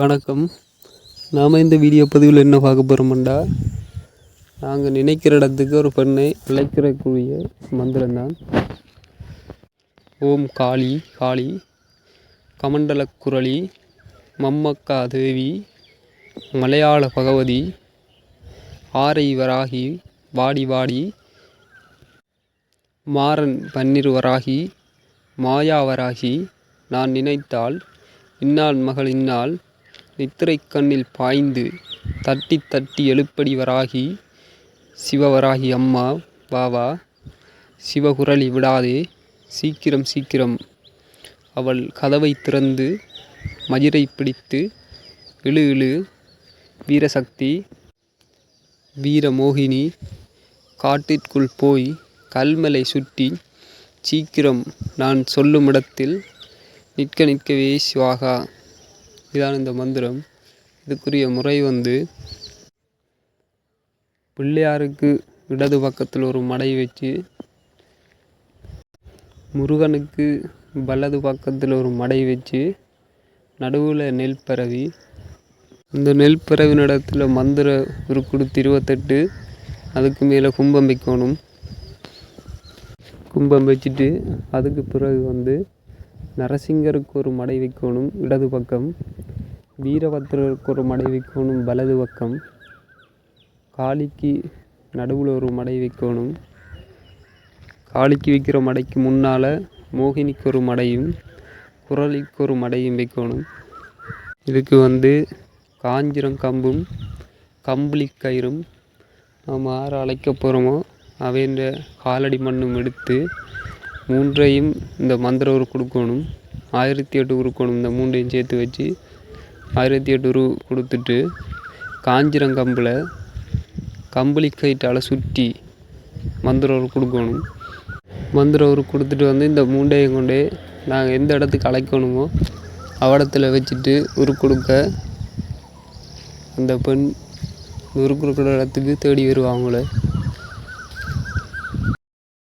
வணக்கம். நாம் இந்த வீடியோ பதிவில் என்ன பார்க்க போகிறோம்டா நாங்கள் நினைக்கிற இடத்துக்கு ஒரு பெண்ணை அழைக்கிறக்கூடிய மந்திரம்தான் ஓம் காளி காளி. கமண்டல குரளி மம்மக்கா தேவி மலையாள பகவதி ஆரை வராகி வாடி வாடி. மாறன் பன்னிரு வராகி மாயா வராகி. நான் நினைத்தால் இன்னால் மகள் இன்னால் நித்திரைக் கண்ணில் பாய்ந்து தட்டி தட்டி எழுப்படி வராகி சிவவராகி அம்மா வா வா சிவகுரலி விடாதே சீக்கிரம் சீக்கிரம். அவள் கதவை திறந்து மயிரை பிடித்து இழு இழு வீரசக்தி வீரமோகினி காட்டிற்குள் போய் கல்மலை சுற்றி சீக்கிரம் நான் சொல்லும் இடத்தில் நிற்க நிற்கவே சிவாகா. இதான் இந்த மந்திரம். இதுக்குரிய முறை வந்து பிள்ளையாருக்கு இடது பக்கத்தில் ஒரு மடை வச்சு முருகனுக்கு வலது பக்கத்தில் ஒரு மடை வச்சு நடுவில் நெல் பரவி இந்த நெல் பரவின இடத்துல மந்திர உருக்குடுத்து இருபத்தெட்டு அதுக்கு மேலே கும்பம் வைக்கணும். கும்பம் வச்சுட்டு அதுக்கு பிறகு வந்து நரசிங்கருக்கு ஒரு மடை வைக்கணும் இடது பக்கம் வீரபத்ரருக்கு ஒரு மடை வைக்கணும் வலது பக்கம் காளிக்கு நடுவில் ஒரு மடை வைக்கணும். காளிக்கு வைக்கிற மடைக்கு முன்னால் மோகினிக்கு ஒரு மடையும் குரலிக்கு ஒரு மடையும் வைக்கணும். இதுக்கு வந்து காஞ்சிரம் கம்பும் கம்பளி கயிறும் நாம் யாரை அழைக்க போகிறோமோ அவைன்ற காலடி மண்ணும் எடுத்து மூன்றையும் இந்த மந்திர உரு கொடுக்கணும். ஆயிரத்தி எட்டு கொடுக்கணும் இந்த மூன்றையும் சேர்த்து வச்சு ஆயிரத்தி எட்டு உரு கொடுத்துட்டு காஞ்சிரங்கம்பில் கம்பளி கயிற்றால் சுற்றி மந்திர உரு கொடுக்கணும். மந்திர உரு கொடுத்துட்டு வந்து இந்த மூண்டையும் கொண்டே நாங்கள் எந்த இடத்துக்கு அழைக்கணுமோ அவடத்தில் வச்சுட்டு உரு கொடுக்க அந்த பெண் உரு கொடுக்குற இடத்துக்கு தேடி வருவாங்களே.